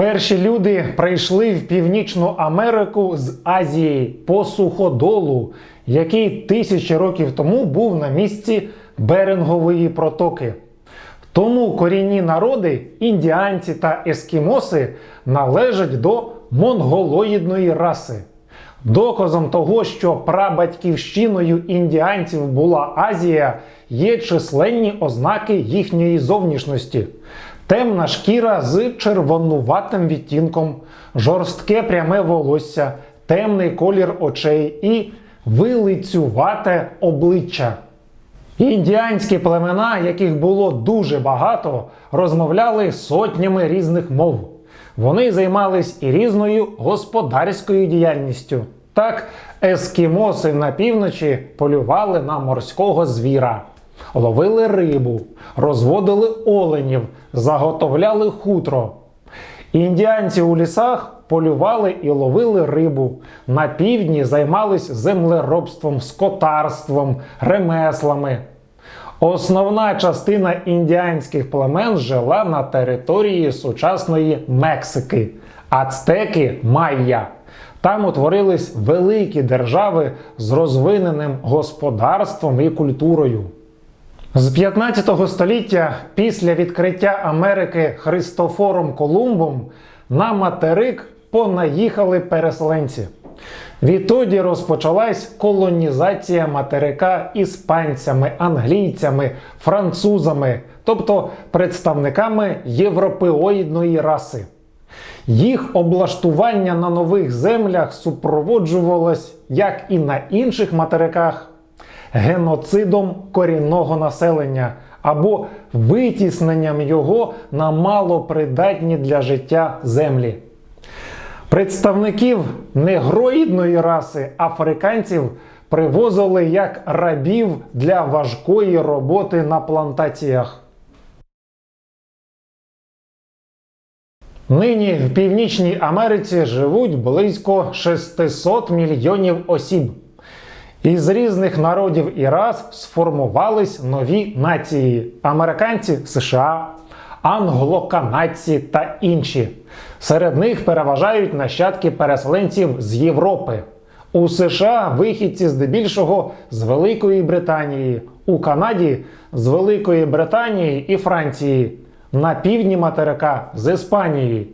Перші люди прийшли в Північну Америку з Азії по суходолу, який тисячі років тому був на місці Берингової протоки. Тому корінні народи, індіанці та ескімоси, належать до монголоїдної раси. Доказом того, що прабатьківщиною індіанців була Азія, є численні ознаки їхньої зовнішності. Темна шкіра з червонуватим відтінком, жорстке пряме волосся, темний колір очей і вилицювате обличчя. Індіанські племена, яких було дуже багато, розмовляли сотнями різних мов. Вони займались і різною господарською діяльністю. Так, ескімоси на півночі полювали на морського звіра, ловили рибу, розводили оленів, заготовляли хутро. Індіанці у лісах полювали і ловили рибу. На півдні займались землеробством, скотарством, ремеслами. Основна частина індіанських племен жила на території сучасної Мексики, ацтеки майя. Там утворились великі держави з розвиненим господарством і культурою. З 15 століття, після відкриття Америки Христофором Колумбом, на материк понаїхали переселенці. Відтоді розпочалась колонізація материка іспанцями, англійцями, французами, тобто представниками європеоїдної раси. Їх облаштування на нових землях супроводжувалось, як і на інших материках, геноцидом корінного населення або витісненням його на малопридатні для життя землі. Представників негроїдної раси африканців привозили як рабів для важкої роботи на плантаціях. Нині в Північній Америці живуть близько 600 мільйонів осіб. Із різних народів і рас сформувались нові нації: американці США, англоканадці та інші. Серед них переважають нащадки переселенців з Європи. У США вихідці здебільшого з Великої Британії, у Канаді з Великої Британії і Франції, на півдні материка з Іспанії.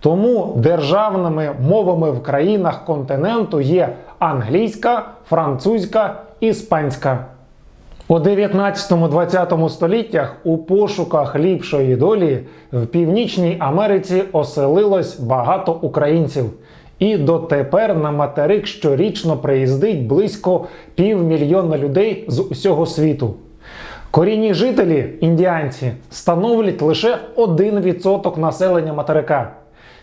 Тому державними мовами в країнах континенту є англійська, французька, іспанська. У 19-20 століттях у пошуках ліпшої долі в Північній Америці оселилось багато українців. І дотепер на материк щорічно приїздить близько півмільйона людей з усього світу. Корінні жителі, індіанці, становлять лише 1% населення материка.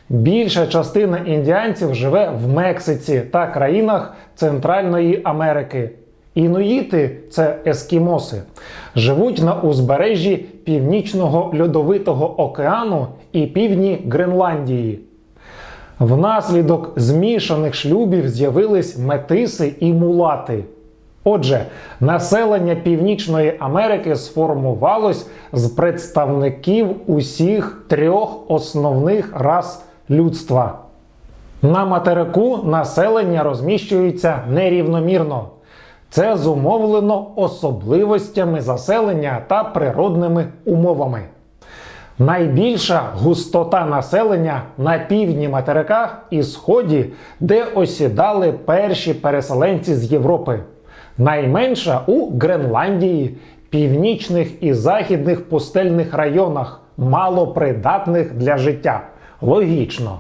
Більша частина індіанців живе в Мексиці та країнах Центральної Америки. Інуїти це ескімоси, живуть на узбережжі Північного Льодовитого океану і півдні Гренландії. Внаслідок змішаних шлюбів з'явились метиси і мулати. Отже, населення Північної Америки сформувалось з представників усіх трьох основних рас людства. На материку населення розміщується нерівномірно. Це зумовлено особливостями заселення та природними умовами. Найбільша густота населення на півдні материка і сході, де осідали перші переселенці з Європи. Найменша у Гренландії, північних і західних пустельних районах, малопридатних для життя. Логічно.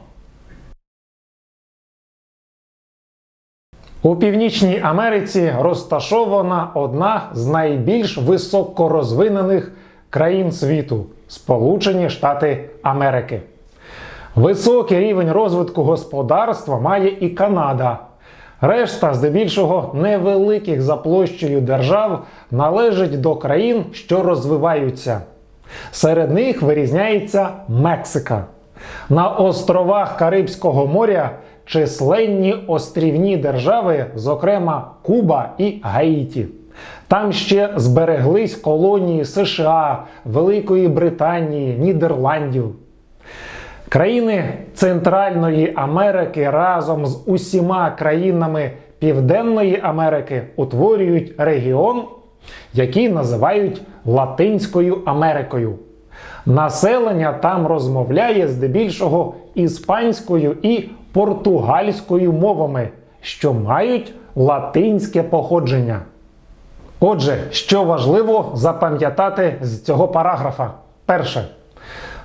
У Північній Америці розташована одна з найбільш високорозвинених країн світу Сполучені Штати Америки. Високий рівень розвитку господарства має і Канада. Решта, здебільшого, невеликих за площею держав належить до країн, що розвиваються. Серед них вирізняється Мексика. На островах Карибського моря численні острівні держави, зокрема Куба і Гаїті. Там ще збереглись колонії США, Великої Британії, Нідерландів. Країни Центральної Америки разом з усіма країнами Південної Америки утворюють регіон, який називають Латинською Америкою. Населення там розмовляє здебільшого іспанською і португальською мовами, що мають латинське походження. Отже, що важливо запам'ятати з цього параграфа? Перше.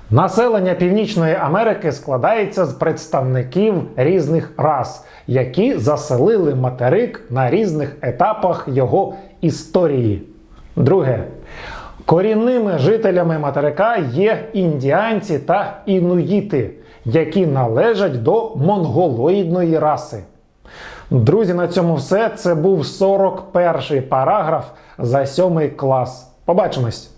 Населення Північної Америки складається з представників різних рас, які заселили материк на різних етапах його історії. Друге. Корінними жителями материка є індіанці та інуїти, які належать до монголоїдної раси. Друзі, на цьому все. Це був 41 параграф за 7 клас. Побачимось!